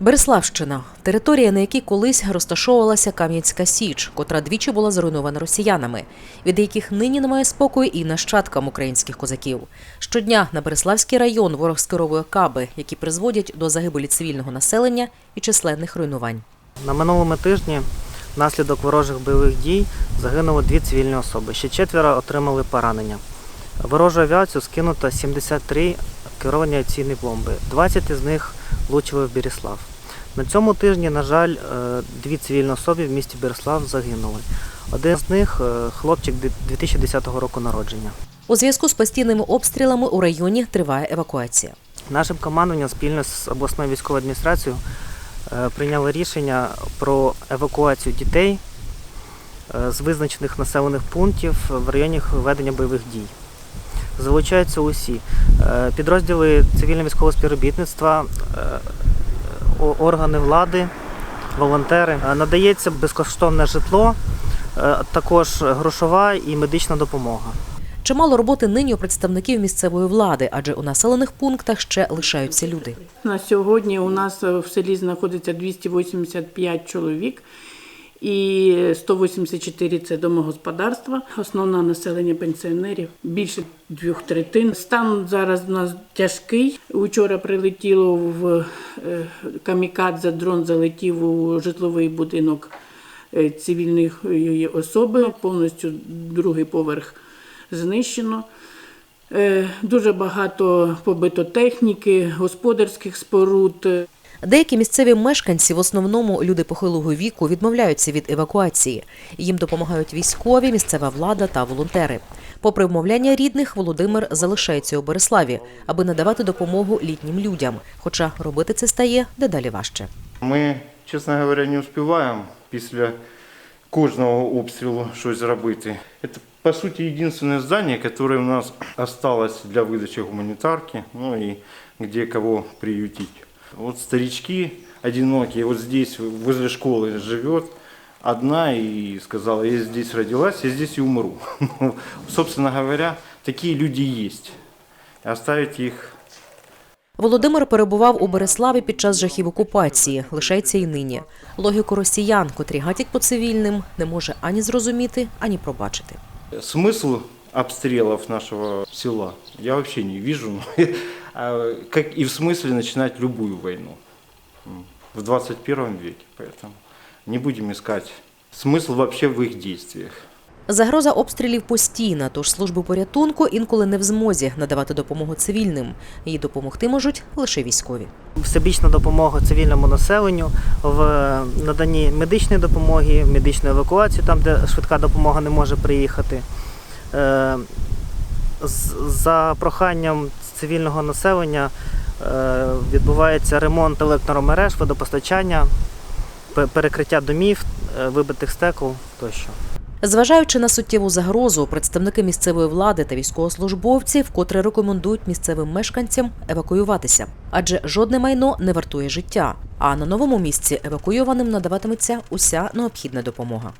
Береславщина територія, на якій колись розташовувалася Кам'янська Січ, котра двічі була зруйнована росіянами, від яких нині немає спокою і нащадкам українських козаків. Щодня на Береславський район ворог скеровує каби, які призводять до загибелі цивільного населення і численних руйнувань. На минулому тижні внаслідок ворожих бойових дій загинуло дві цивільні особи. Ще четверо отримали поранення. Ворожу авіацію скинуто 73 керовані авіаційні бомби. 20 із них влучили в Береслав. На цьому тижні, на жаль, е, дві цивільні особи в місті Береслав загинули. Один з них е, хлопчик 2010 року народження. У зв'язку з постійними обстрілами у районі триває евакуація. Нашим командуванням спільно з обласною військовою адміністрацією е, прийняли рішення про евакуацію дітей з визначених населених пунктів в районі ведення бойових дій. Залучаються усі Е, підрозділи цивільно-військового співробітництва, е, органи влади, волонтери. Е, Надається безкоштовне житло, також грошова і медична допомога. Чимало роботи нині у представників місцевої влади, адже у населених пунктах ще лишаються люди. На сьогодні у нас в селі знаходиться 285 чоловік і 184 – це домогосподарства. Основне населення пенсіонерів більше двох третин. Стан зараз у нас тяжкий. Учора прилетіло в е, камікадзе, дрон залетів у житловий будинок е, цивільної особи. Повністю другий поверх знищено. Е, Дуже багато побито техніки, господарських споруд. Деякі місцеві мешканці, в основному люди похилого віку, відмовляються від евакуації. Їм допомагають військові, місцева влада та волонтери. Попри вмовляння рідних, Володимир залишається у Береславі, аби надавати допомогу літнім людям. Хоча робити це стає дедалі важче. Ми, чесно говоря, не успіваємо після кожного обстрілу щось зробити. Це, по суті, єдине здання, яке у нас осталось для видачі гуманітарки, ну і де кого приютить. Вот старички одинокие, вот здесь, возле школы живет одна и сказала, я здесь родилась, я здесь и умру. Собственно говоря, такие люди есть. Оставить их Володимир перебував у Береславі під час жахів окупації, лишається і нині. Логіку росіян, котрі гатять по цивільним, не може ані зрозуміти, ані пробачити. Смысл обстрелов нашего села я вообще не вижу. А Как и в смысле начинать любую войну м, в 21 веке. Поэтому не будем искать смысл вообще в их действиях. Загроза обстрілів постійна, тож служби порятунку інколи не в змозі надавати допомогу цивільним. Їй допомогти можуть лише військові. всебічна допомога цивільному населенню в наданні медичної допомоги, медичної евакуації, там, де швидка допомога не може приїхати. за проханням цивільного населення е, відбувається ремонт електромереж, водопостачання, перекриття домів, е, вибитих стекол тощо. Зважаючи на суттєву загрозу, представники місцевої влади та військовослужбовці вкотре рекомендують місцевим мешканцям евакуюватися, адже жодне майно не вартує життя. А на новому місці евакуйованим надаватиметься уся необхідна допомога.